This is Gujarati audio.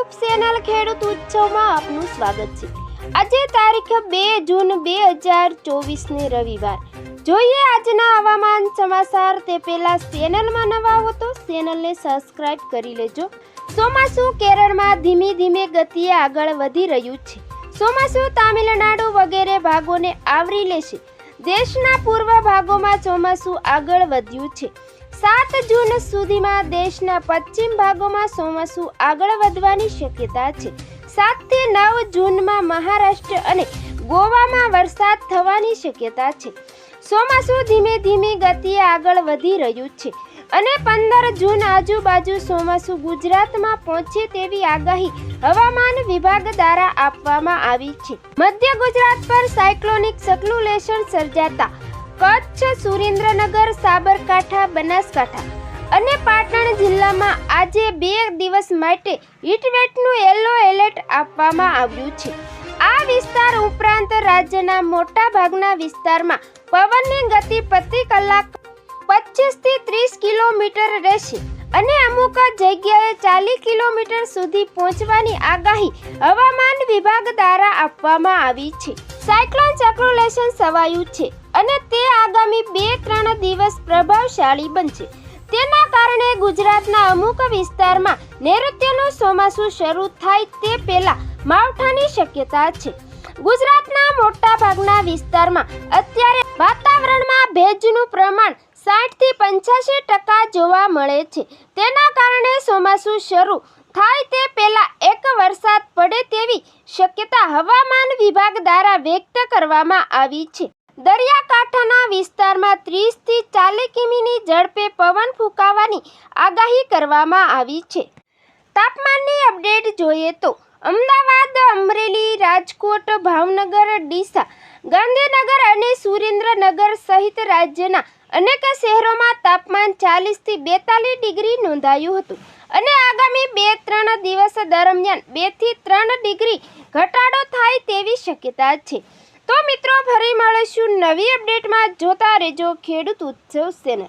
યુટ્યુબ ચેનલ ખેડૂત ઉત્સવમાં આપનું સ્વાગત છે. આજે તારીખ બે જૂન બે હજાર ચોવીસને રવિવાર. જોઈએ આજના હવામાન સમાચાર. તે પહેલા ચેનલમાં નવા હો તો ચેનલને સબસ્ક્રાઇબ કરી લેજો. ચોમાસું કેરળમાં ધીમી ધીમે ગતિએ આગળ વધી રહ્યું છે. ચોમાસું તામિલનાડુ વગેરે ભાગોને આવરી લેશે. દેશના પૂર્વ ભાગોમાં ચોમાસું આગળ વધ્યું છે. સાત જૂન સુધીમાં દેશના પશ્ચિમ ભાગોમાં ચોમાસું આગળ વધવાની શક્યતા છે. સાતથી નવ જૂનમાં મહારાષ્ટ્ર અને ગોવામાં વરસાદ થવાની શક્યતા છે. ચોમાસું ધીમે ધીમે ગતિએ આગળ વધી રહ્યું છે. અને પંદર જૂન આજુબાજુ ચોમાસું ગુજરાતમાં પહોંચે તેવી આગાહી હવામાન વિભાગ દ્વારા આપવામાં આવી છે. મધ્ય ગુજરાત પર સાયક્લોનિક સર્ક્યુલેશન સર્જાતા કચ્છ, સુરેન્દ્રનગર, સાબરકાંઠા, બનાસકાંઠા અને પાટણ જિલ્લામાં આજે બે દિવસ માટે હીટવેટનું યલો એલર્ટ આપવામાં આવ્યું છે. આ વિસ્તાર ઉપરાંત રાજ્યના મોટા ભાગના વિસ્તારમાં પવનની ગતિ ત્રીસ કિલોમીટર રહેશે અને અમુક જગ્યાએ ચાલીસ કિલોમીટર સુધી પહોંચવાની આગાહી હવામાન વિભાગ દ્વારા આપવામાં આવી છે. સાયક્લોન સર્ક્યુલેશન સવાયું છે અને તે આગામી બે ત્રણ દિવસ પ્રભાવશાળી બનશે. તેના કારણે ગુજરાતના અમુક વિસ્તારમાં નૈઋત્યનું ચોમાસું શરૂ થાય તે પહેલા માવઠાની શક્યતા છે. ગુજરાતના મોટા ભાગના વિસ્તારમાં અત્યારે વાતાવરણમાં ભેજનું પ્રમાણ સાઠથી પંચ્યાસી ટકા જોવા મળે છે. તેના કારણે ચોમાસું શરૂ થાય તે પહેલા એક વરસાદ પડે તેવી શક્યતા હવામાન વિભાગ દ્વારા વ્યક્ત કરવામાં આવી છે. દરિયાકાંઠાના વિસ્તારમાં ત્રીસથી ચાલીસ કિમીની ઝડપે પવન ફૂંકાવાની આગાહી કરવામાં આવી છે. તાપમાનની અપડેટ જોઈએ તો અમદાવાદ, અમરેલી, રાજકોટ, ભાવનગર, ડીસા, ગાંધીનગર અને સુરેન્દ્રનગર સહિત રાજ્યના અનેક શહેરોમાં તાપમાન ચાલીસથી બેતાલીસ ડિગ્રી નોંધાયું હતું. અને આગામી બે ત્રણ દિવસ દરમિયાન બેથી ત્રણ ડિગ્રી ઘટાડો થાય તેવી શક્યતા છે. તો મિત્રો, ફરી મળીશું નવી અપડેટમાં. જોતા રહેજો ખેડૂત ઉત્સવ ચેનલ.